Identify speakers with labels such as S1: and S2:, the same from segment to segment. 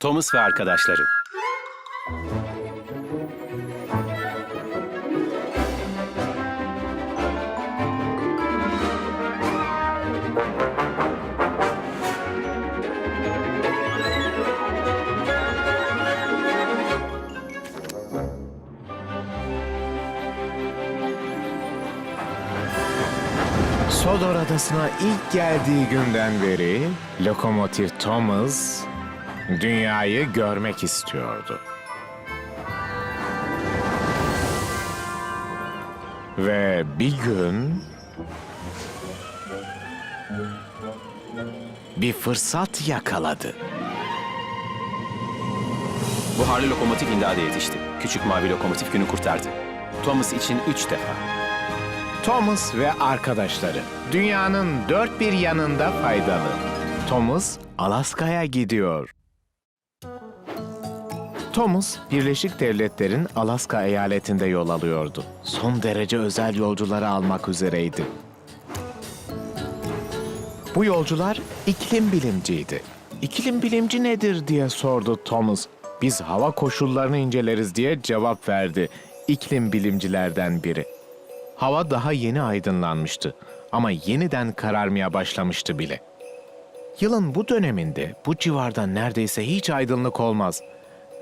S1: Thomas ve arkadaşları.
S2: Sodor Adası'na ilk geldiği günden beri Lokomotiv Thomas dünyayı görmek istiyordu. Ve bir gün bir fırsat yakaladı.
S1: Buharlı lokomotif imdada yetişti. Küçük mavi lokomotif günü kurtardı. Thomas için üç defa.
S2: Thomas ve arkadaşları dünyanın dört bir yanında faydalı. Thomas Alaska'ya gidiyor. Thomas, Birleşik Devletler'in Alaska eyaletinde yol alıyordu. Son derece özel yolcuları almak üzereydi. Bu yolcular iklim bilimciydi. İklim bilimci nedir diye sordu Thomas. Biz hava koşullarını inceleriz diye cevap verdi iklim bilimcilerden biri. Hava daha yeni aydınlanmıştı ama yeniden kararmaya başlamıştı bile. Yılın bu döneminde bu civarda neredeyse hiç aydınlık olmaz.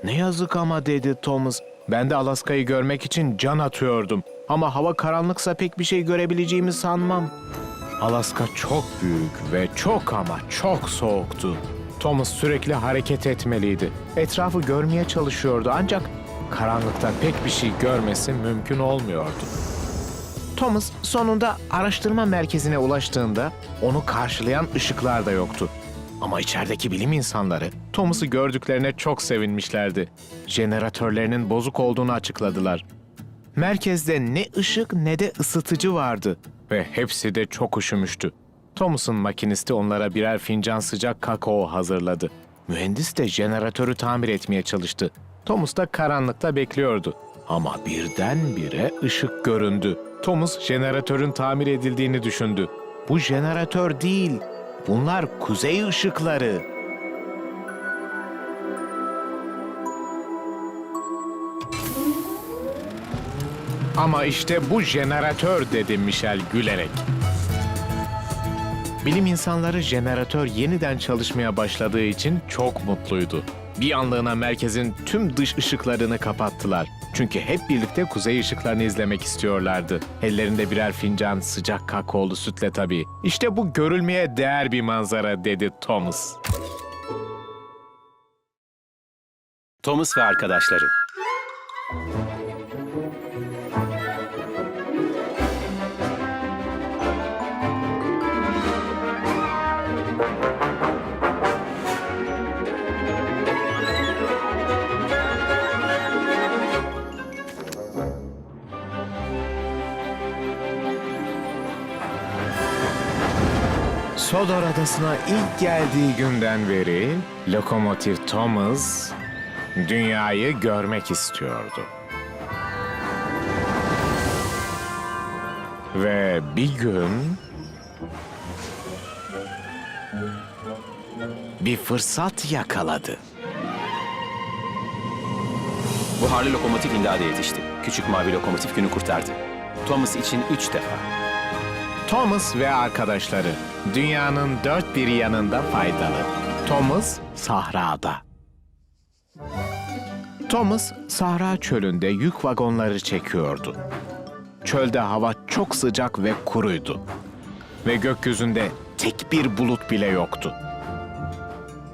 S2: Ne yazık ama dedi Thomas. Ben de Alaska'yı görmek için can atıyordum. Ama hava karanlıksa pek bir şey görebileceğimi sanmam. Alaska çok büyük ve çok ama çok soğuktu. Thomas sürekli hareket etmeliydi. Etrafı görmeye çalışıyordu ancak karanlıkta pek bir şey görmesi mümkün olmuyordu. Thomas sonunda araştırma merkezine ulaştığında onu karşılayan ışıklar da yoktu. Ama içerideki bilim insanları Thomas'ı gördüklerine çok sevinmişlerdi. Jeneratörlerinin bozuk olduğunu açıkladılar. Merkezde ne ışık ne de ısıtıcı vardı ve hepsi de çok üşümüştü. Thomas'ın makinisti onlara birer fincan sıcak kakao hazırladı. Mühendis de jeneratörü tamir etmeye çalıştı. Thomas da karanlıkta bekliyordu. Ama birdenbire ışık göründü. Thomas jeneratörün tamir edildiğini düşündü. Bu jeneratör değil, bunlar kuzey ışıkları. Ama işte bu jeneratör dedi Michel gülerek. Bilim insanları jeneratör yeniden çalışmaya başladığı için çok mutluydu. Bir anlığına merkezin tüm dış ışıklarını kapattılar. Çünkü hep birlikte kuzey ışıklarını izlemek istiyorlardı. Ellerinde birer fincan sıcak kakaolu sütle tabii. İşte bu görülmeye değer bir manzara dedi Thomas.
S1: Thomas ve arkadaşları.
S2: Sodor Adası'na ilk geldiği günden beri Lokomotiv Thomas dünyayı görmek istiyordu. Ve bir gün bir fırsat yakaladı.
S1: Buharlı lokomotif imdada yetişti. Küçük mavi lokomotif günü kurtardı. Thomas için üç defa.
S2: Thomas ve arkadaşları dünyanın dört bir yanında faydalı. Thomas sahrada. Thomas sahra çölünde yük vagonları çekiyordu. Çölde hava çok sıcak ve kuruydu. Ve gökyüzünde tek bir bulut bile yoktu.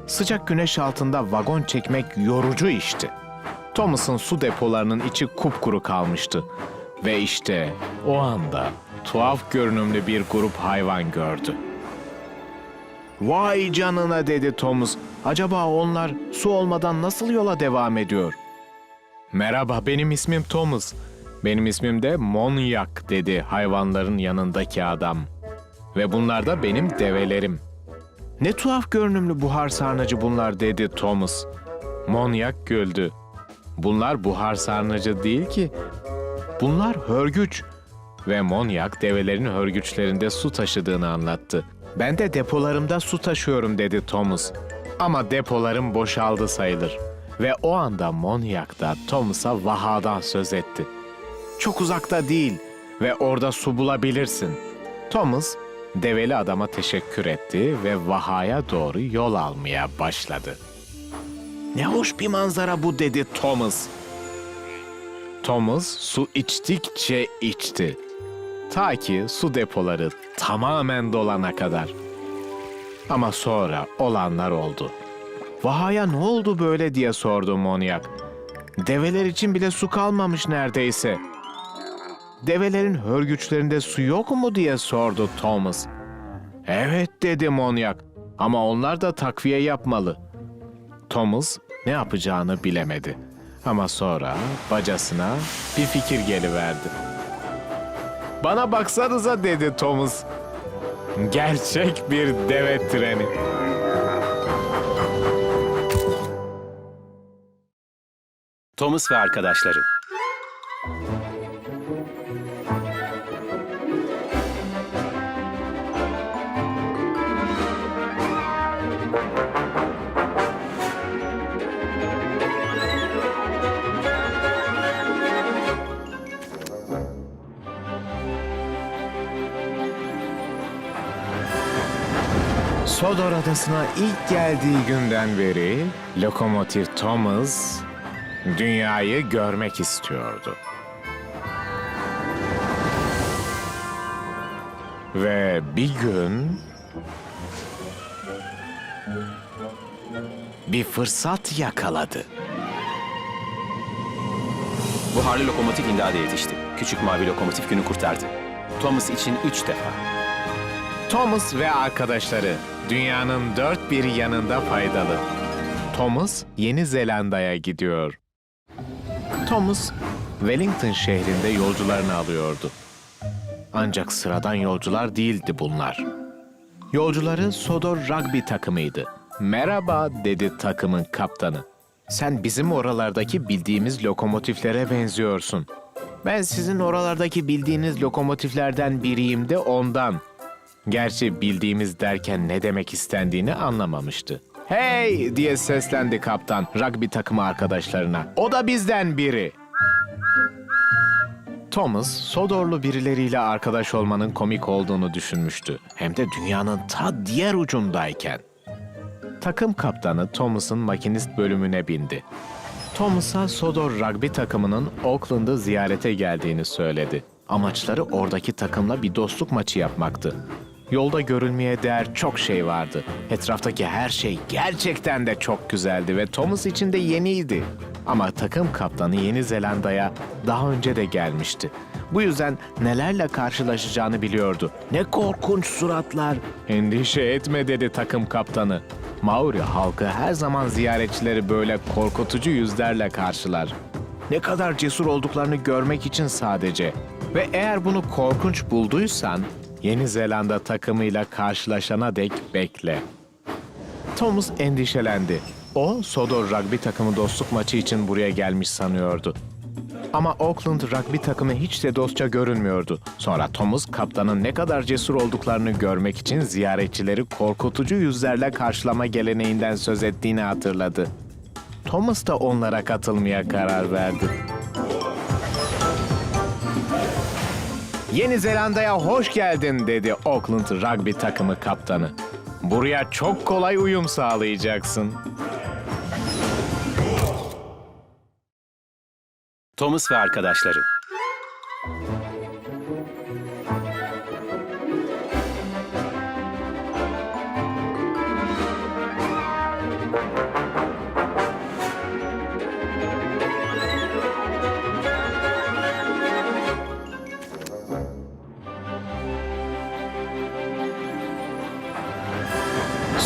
S2: Sıcak güneş altında vagon çekmek yorucu işti. Thomas'ın su depolarının içi kupkuru kalmıştı. Ve işte o anda tuhaf görünümlü bir grup hayvan gördü. Vay canına dedi Thomas. Acaba onlar su olmadan nasıl yola devam ediyor? Merhaba benim ismim Thomas. Benim ismim de Monyak dedi hayvanların yanındaki adam. Ve bunlar da benim develerim. Ne tuhaf görünümlü buhar sarnıcı bunlar dedi Thomas. Monyak güldü. Bunlar buhar sarnıcı değil ki. Bunlar hörgüç. Ve Monyak develerin hörgüçlerinde su taşıdığını anlattı. Ben de depolarımda su taşıyorum dedi Thomas. Ama depolarım boşaldı sayılır. Ve o anda Monyak da Thomas'a vahadan söz etti. Çok uzakta değil ve orada su bulabilirsin. Thomas, develi adama teşekkür etti ve vahaya doğru yol almaya başladı. Ne hoş bir manzara bu dedi Thomas. Thomas su içtikçe içti. Ta ki su depoları tamamen dolana kadar. Ama sonra olanlar oldu. Vahaya ne oldu böyle diye sordu Monyak. Develer için bile su kalmamış neredeyse. Develerin hörgüçlerinde su yok mu diye sordu Thomas. Evet dedi Monyak ama onlar da takviye yapmalı. Thomas ne yapacağını bilemedi. Ama sonra bacasına bir fikir geliverdi. Bana baksanıza dedi Thomas. Gerçek bir deve treni.
S1: Thomas ve arkadaşları.
S2: Sodor Adası'na ilk geldiği günden beri lokomotif Thomas dünyayı görmek istiyordu. Ve bir gün bir fırsat yakaladı.
S1: Buharlı lokomotif imdada yetişti. Küçük mavi lokomotif günü kurtardı. Thomas için üç defa.
S2: Thomas ve arkadaşları dünyanın dört bir yanında faydalı. Thomas Yeni Zelanda'ya gidiyor. Thomas Wellington şehrinde yolcularını alıyordu. Ancak sıradan yolcular değildi bunlar. Yolcuları Sodor Rugby takımıydı. Merhaba dedi takımın kaptanı. Sen bizim oralardaki bildiğimiz lokomotiflere benziyorsun. Ben sizin oralardaki bildiğiniz lokomotiflerden biriyim de ondan. Gerçi bildiğimiz derken ne demek istendiğini anlamamıştı. Hey diye seslendi kaptan rugby takımı arkadaşlarına. O da bizden biri. Thomas, Sodorlu birileriyle arkadaş olmanın komik olduğunu düşünmüştü. Hem de dünyanın ta diğer ucundayken. Takım kaptanı Thomas'ın makinist bölümüne bindi. Thomas'a Sodor rugby takımının Auckland'ı ziyarete geldiğini söyledi. Amaçları oradaki takımla bir dostluk maçı yapmaktı. Yolda görülmeye değer çok şey vardı. Etraftaki her şey gerçekten de çok güzeldi ve Thomas için de yeniydi. Ama takım kaptanı Yeni Zelanda'ya daha önce de gelmişti. Bu yüzden nelerle karşılaşacağını biliyordu. Ne korkunç suratlar. Endişe etme dedi takım kaptanı. Maori halkı her zaman ziyaretçileri böyle korkutucu yüzlerle karşılar. Ne kadar cesur olduklarını görmek için sadece. Ve eğer bunu korkunç bulduysan Yeni Zelanda takımıyla karşılaşana dek bekle. Thomas endişelendi. O, Sodor rugby takımı dostluk maçı için buraya gelmiş sanıyordu. Ama Auckland rugby takımı hiç de dostça görünmüyordu. Sonra Thomas kaptanın ne kadar cesur olduklarını görmek için ziyaretçileri korkutucu yüzlerle karşılama geleneğinden söz ettiğini hatırladı. Thomas da onlara katılmaya karar verdi. Yeni Zelanda'ya hoş geldin dedi Auckland rugby takımı kaptanı. Buraya çok kolay uyum sağlayacaksın.
S1: Thomas ve arkadaşları.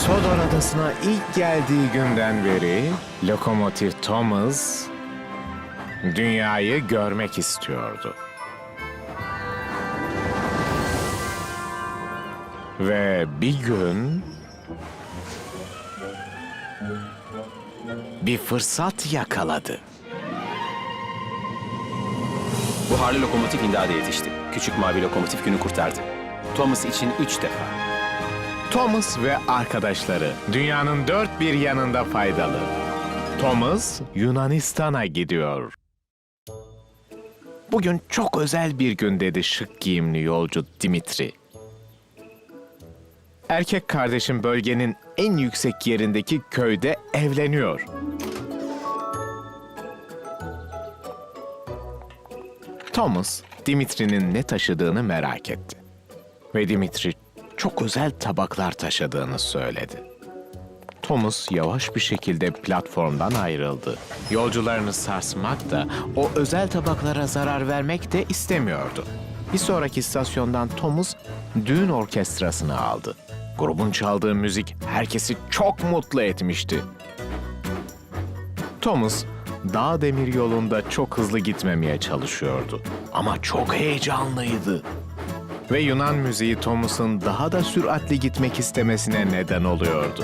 S2: Sodor Adası'na ilk geldiği günden beri lokomotif Thomas dünyayı görmek istiyordu. Ve bir gün bir fırsat yakaladı.
S1: Buharlı lokomotif imdada yetişti. Küçük mavi lokomotif günü kurtardı. Thomas için üç defa.
S2: Thomas ve arkadaşları dünyanın dört bir yanında faydalı. Thomas Yunanistan'a gidiyor. Bugün çok özel bir gün dedi şık giyimli yolcu Dimitri. Erkek kardeşim bölgenin en yüksek yerindeki köyde evleniyor. Thomas, Dimitri'nin ne taşıdığını merak etti. Ve Dimitri çok özel tabaklar taşıdığını söyledi. Thomas yavaş bir şekilde platformdan ayrıldı. Yolcularını sarsmak da, o özel tabaklara zarar vermek de istemiyordu. Bir sonraki istasyondan Thomas düğün orkestrasını aldı. Grubun çaldığı müzik herkesi çok mutlu etmişti. Thomas, dağ demir yolunda çok hızlı gitmemeye çalışıyordu. Ama çok heyecanlıydı. Ve Yunan müziği Thomas'ın daha da süratli gitmek istemesine neden oluyordu.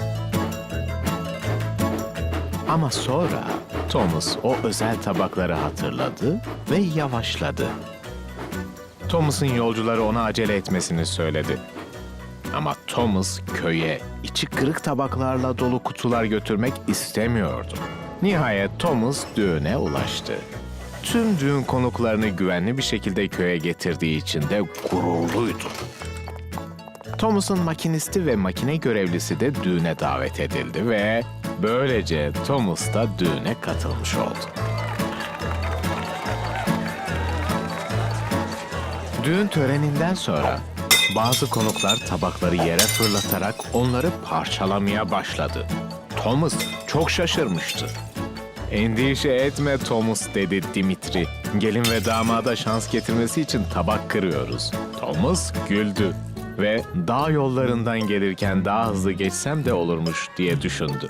S2: Ama sonra Thomas o özel tabakları hatırladı ve yavaşladı. Thomas'ın yolcuları ona acele etmesini söyledi. Ama Thomas köye içi kırık tabaklarla dolu kutular götürmek istemiyordu. Nihayet Thomas düğüne ulaştı. Tüm düğün konuklarını güvenli bir şekilde köye getirdiği için de gururluydu. Thomas'ın makinisti ve makine görevlisi de düğüne davet edildi ve böylece Thomas da düğüne katılmış oldu. Düğün töreninden sonra bazı konuklar tabakları yere fırlatarak onları parçalamaya başladı. Thomas çok şaşırmıştı. Endişe etme Thomas dedi Dimitri. Gelin ve damada şans getirmesi için tabak kırıyoruz. Thomas güldü ve dağ yollarından gelirken daha hızlı geçsem de olurmuş diye düşündü.